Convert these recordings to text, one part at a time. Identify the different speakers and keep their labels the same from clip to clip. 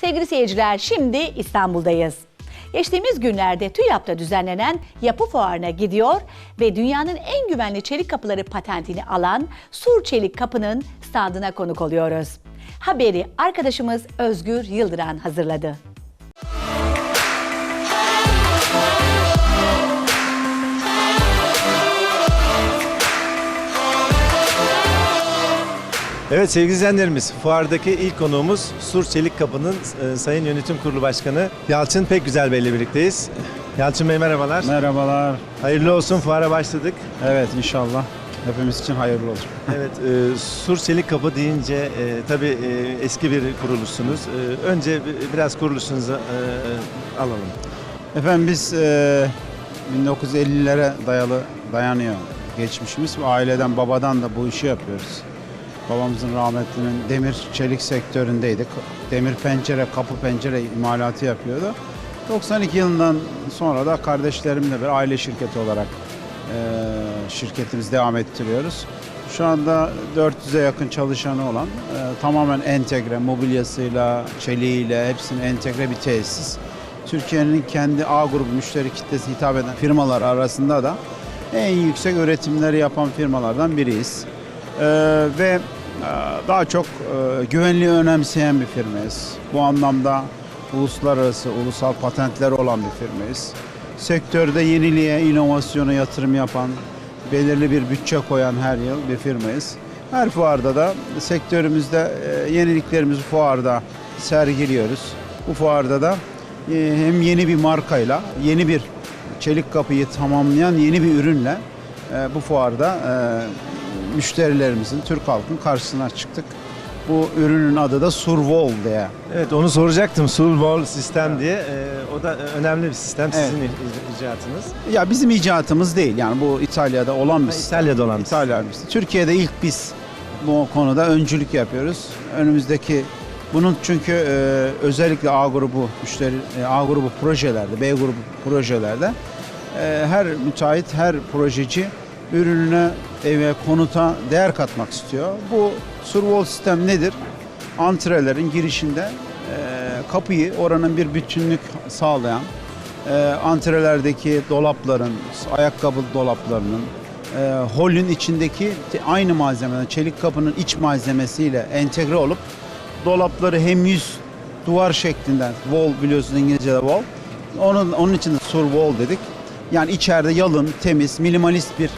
Speaker 1: Sevgili seyirciler şimdi İstanbul'dayız. Geçtiğimiz günlerde TÜYAP'ta düzenlenen yapı fuarına gidiyor ve dünyanın en güvenli çelik kapıları patentini alan Sur Çelik Kapı'nın standına konuk oluyoruz. Haberi arkadaşımız Özgür Yıldıran hazırladı.
Speaker 2: Evet sevgili izleyenlerimiz, fuardaki ilk konuğumuz Sur Çelik Kapı'nın e, Sayın Yönetim Kurulu Başkanı Yalçın Pek Güzel Bey ile birlikteyiz. Yalçın Bey merhabalar.
Speaker 3: Merhabalar.
Speaker 2: Hayırlı olsun fuara başladık.
Speaker 3: Evet inşallah hepimiz için hayırlı olacak.
Speaker 2: Evet, e, Sur Çelik Kapı deyince e, tabii e, eski bir kuruluşsunuz. E, önce bi- biraz kuruluşunuzu e, alalım.
Speaker 3: Efendim biz e, 1950'lere dayalı dayanıyor geçmişimiz. Bu Aileden babadan da bu işi yapıyoruz. Babamızın rahmetlinin demir çelik sektöründeydik. Demir pencere, kapı pencere imalatı yapıyordu. 92 yılından sonra da kardeşlerimle bir aile şirketi olarak e, şirketimizi devam ettiriyoruz. Şu anda 400'e yakın çalışanı olan e, tamamen entegre, mobilyasıyla, çeliğiyle hepsinin entegre bir tesis. Türkiye'nin kendi A grubu müşteri kitlesi hitap eden firmalar arasında da en yüksek üretimleri yapan firmalardan biriyiz. Ee, ve e, daha çok e, güvenliği önemseyen bir firmayız. Bu anlamda uluslararası, ulusal patentleri olan bir firmayız. Sektörde yeniliğe, inovasyona yatırım yapan, belirli bir bütçe koyan her yıl bir firmayız. Her fuarda da sektörümüzde e, yeniliklerimizi fuarda sergiliyoruz. Bu fuarda da e, hem yeni bir markayla, yeni bir çelik kapıyı tamamlayan yeni bir ürünle bu fuarda müşterilerimizin, Türk halkın karşısına çıktık. Bu ürünün adı da Surwall diye.
Speaker 2: Evet onu soracaktım. Sur Wall sistem diye. E, o da önemli bir sistem sizin ic- icatınız.
Speaker 3: Ya bizim icatımız değil yani bu İtalya'da olan bir sistem.
Speaker 2: İtalya'da olan bir
Speaker 3: İtalya bir- Türkiye'de ilk biz bu konuda öncülük yapıyoruz. Önümüzdeki bunun çünkü e, özellikle A grubu müşteri e, A grubu projelerde, B grubu projelerde e, her müteahhit, her projeci ürününe eve, konuta değer katmak istiyor. Bu surwall sistem nedir? Antrelerin girişinde e, kapıyı oranın bir bütünlük sağlayan e, antrelerdeki dolapların, ayakkabı dolaplarının, e, holün içindeki aynı malzemeden, çelik kapının iç malzemesiyle entegre olup dolapları hem yüz duvar şeklinden, wall biliyorsunuz İngilizce'de wall, onun, onun için de sur wall dedik. Yani içeride yalın, temiz, minimalist bir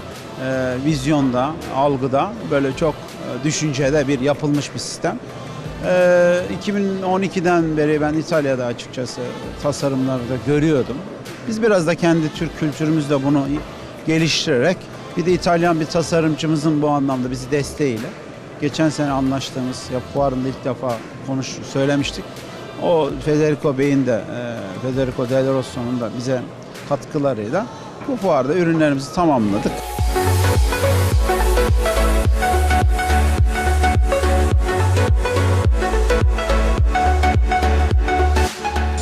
Speaker 3: e, vizyonda, algıda böyle çok e, düşüncede bir yapılmış bir sistem. Ee, 2012'den beri ben İtalya'da açıkçası tasarımlarda görüyordum. Biz biraz da kendi Türk kültürümüzle bunu geliştirerek bir de İtalyan bir tasarımcımızın bu anlamda bizi desteğiyle geçen sene anlaştığımız ya fuarında ilk defa konuş söylemiştik. O Federico Bey'in de e, Federico Del Rosso'nun da bize katkılarıyla bu fuarda ürünlerimizi tamamladık.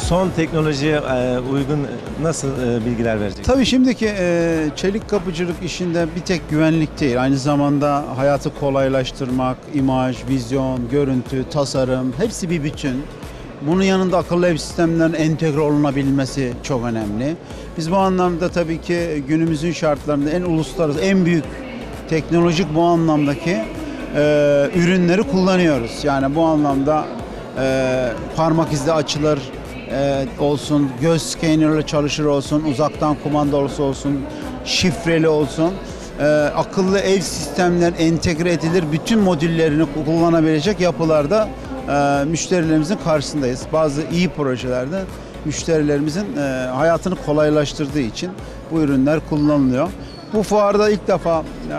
Speaker 2: Son teknolojiye e, uygun nasıl e, bilgiler verecek?
Speaker 3: Tabii şimdiki e, çelik kapıcılık işinde bir tek güvenlik değil. Aynı zamanda hayatı kolaylaştırmak, imaj, vizyon, görüntü, tasarım hepsi bir bütün. Bunun yanında akıllı ev sistemlerinin entegre olunabilmesi çok önemli. Biz bu anlamda tabii ki günümüzün şartlarında en uluslararası, en büyük teknolojik bu anlamdaki e, ürünleri kullanıyoruz. Yani bu anlamda e, parmak izi açılır e, olsun, göz scanner'la çalışır olsun, uzaktan kumandalısı olsun, şifreli olsun. E, akıllı ev sistemler entegre edilir, bütün modüllerini kullanabilecek yapılarda e, müşterilerimizin karşısındayız. Bazı iyi projelerde müşterilerimizin e, hayatını kolaylaştırdığı için bu ürünler kullanılıyor. Bu fuarda ilk defa e,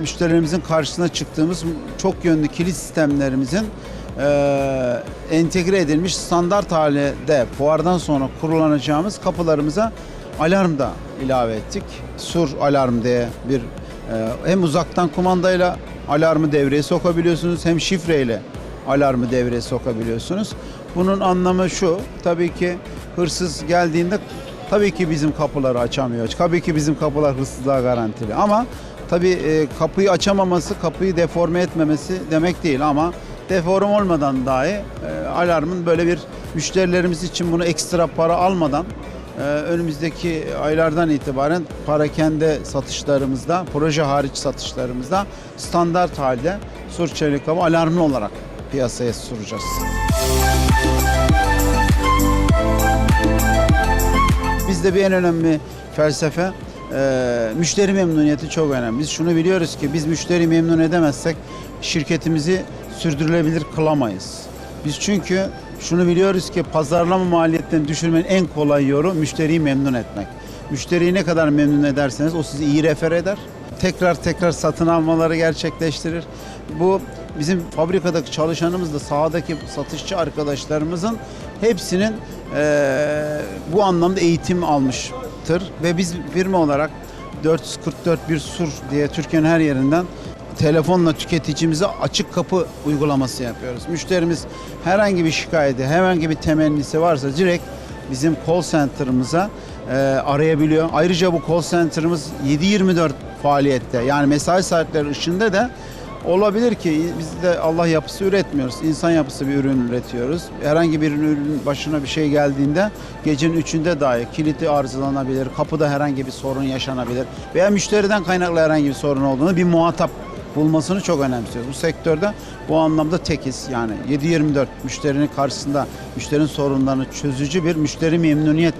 Speaker 3: müşterilerimizin karşısına çıktığımız çok yönlü kilit sistemlerimizin e, entegre edilmiş standart halde fuardan sonra kurulanacağımız kapılarımıza alarm da ilave ettik. Sur alarm diye bir hem uzaktan kumandayla alarmı devreye sokabiliyorsunuz hem şifreyle alarmı devreye sokabiliyorsunuz. Bunun anlamı şu, tabii ki hırsız geldiğinde tabii ki bizim kapıları açamıyor. Tabii ki bizim kapılar hırsızlığa garantili ama tabii e, kapıyı açamaması, kapıyı deforme etmemesi demek değil ama deform olmadan dahi e, alarmın böyle bir müşterilerimiz için bunu ekstra para almadan e, önümüzdeki aylardan itibaren parakende satışlarımızda, proje hariç satışlarımızda standart halde Sur Çelik Kapı alarmlı olarak piyasaya süreceğiz. Bizde bir en önemli felsefe e, müşteri memnuniyeti çok önemli. Biz şunu biliyoruz ki biz müşteri memnun edemezsek şirketimizi sürdürülebilir kılamayız. Biz çünkü şunu biliyoruz ki pazarlama maliyetlerini düşürmenin en kolay yolu müşteriyi memnun etmek. Müşteriyi ne kadar memnun ederseniz o sizi iyi refer eder. Tekrar tekrar satın almaları gerçekleştirir. Bu bizim fabrikadaki çalışanımız da sahadaki satışçı arkadaşlarımızın hepsinin eee, bu anlamda eğitim almıştır. Ve biz firma olarak 444 bir sur diye Türkiye'nin her yerinden telefonla tüketicimize açık kapı uygulaması yapıyoruz. Müşterimiz herhangi bir şikayeti, herhangi bir temennisi varsa direkt bizim call center'ımıza e, arayabiliyor. Ayrıca bu call center'ımız 7-24 faaliyette. Yani mesai saatleri ışığında da olabilir ki biz de Allah yapısı üretmiyoruz. İnsan yapısı bir ürün üretiyoruz. Herhangi bir ürün başına bir şey geldiğinde gecenin üçünde dahi kilidi arızalanabilir, kapıda herhangi bir sorun yaşanabilir veya müşteriden kaynaklı herhangi bir sorun olduğunu bir muhatap bulmasını çok önemsiyoruz. Bu sektörde bu anlamda tekiz. Yani 7-24 müşterinin karşısında müşterinin sorunlarını çözücü bir müşteri memnuniyet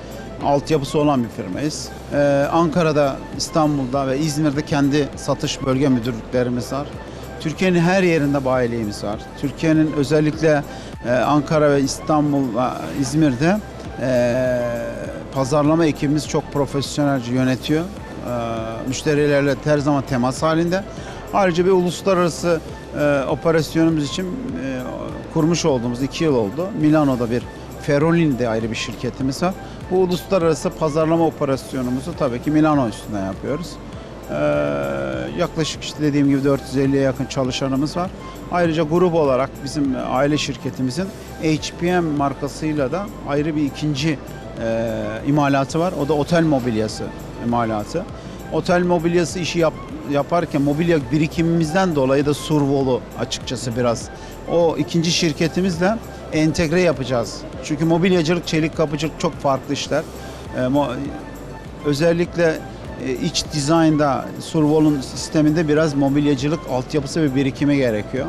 Speaker 3: altyapısı olan bir firmayız. Ee, Ankara'da, İstanbul'da ve İzmir'de kendi satış bölge müdürlüklerimiz var. Türkiye'nin her yerinde bayiliğimiz var. Türkiye'nin özellikle e, Ankara ve İstanbul ve İzmir'de e, pazarlama ekibimiz çok profesyonelce yönetiyor. E, müşterilerle her zaman temas halinde. Ayrıca bir uluslararası e, operasyonumuz için e, kurmuş olduğumuz iki yıl oldu. Milano'da bir Ferrolini'de ayrı bir şirketimiz var. Bu uluslararası pazarlama operasyonumuzu tabii ki Milano üstünden yapıyoruz. Ee, yaklaşık işte dediğim gibi 450'ye yakın çalışanımız var. Ayrıca grup olarak bizim aile şirketimizin HPM markasıyla da ayrı bir ikinci e, imalatı var. O da otel mobilyası imalatı. Otel mobilyası işi yap, yaparken mobilya birikimimizden dolayı da Survolu açıkçası biraz. O ikinci şirketimizle entegre yapacağız. Çünkü mobilyacılık, çelik kapıcılık çok farklı işler. Ee, özellikle e, iç dizaynda Survol'un sisteminde biraz mobilyacılık altyapısı ve birikimi gerekiyor.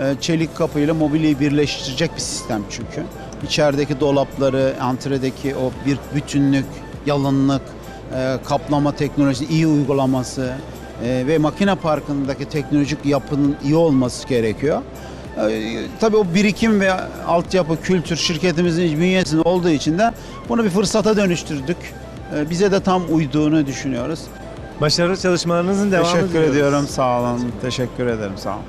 Speaker 3: E, Çelik kapıyla mobilyayı birleştirecek bir sistem çünkü. İçerideki dolapları, antredeki o bir bütünlük, yalınlık, e, kaplama teknolojisi iyi uygulaması e, ve makine parkındaki teknolojik yapının iyi olması gerekiyor. E, Tabii o birikim ve altyapı, kültür şirketimizin bünyesinde olduğu için de bunu bir fırsata dönüştürdük. E, Bize de tam uyduğunu düşünüyoruz.
Speaker 2: Başarılı çalışmalarınızın devamı
Speaker 3: Teşekkür
Speaker 2: diliyoruz.
Speaker 3: ediyorum. Sağ olun. Teşekkür ederim. Sağ olun.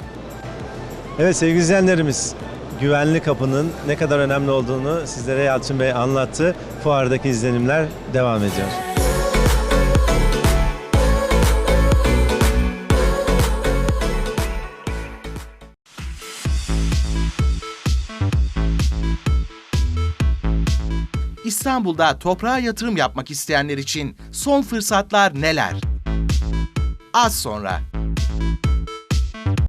Speaker 2: Evet sevgili izleyenlerimiz, güvenli kapının ne kadar önemli olduğunu sizlere Yalçın Bey anlattı. Fuardaki izlenimler devam ediyor.
Speaker 4: İstanbul'da toprağa yatırım yapmak isteyenler için son fırsatlar neler? Az sonra.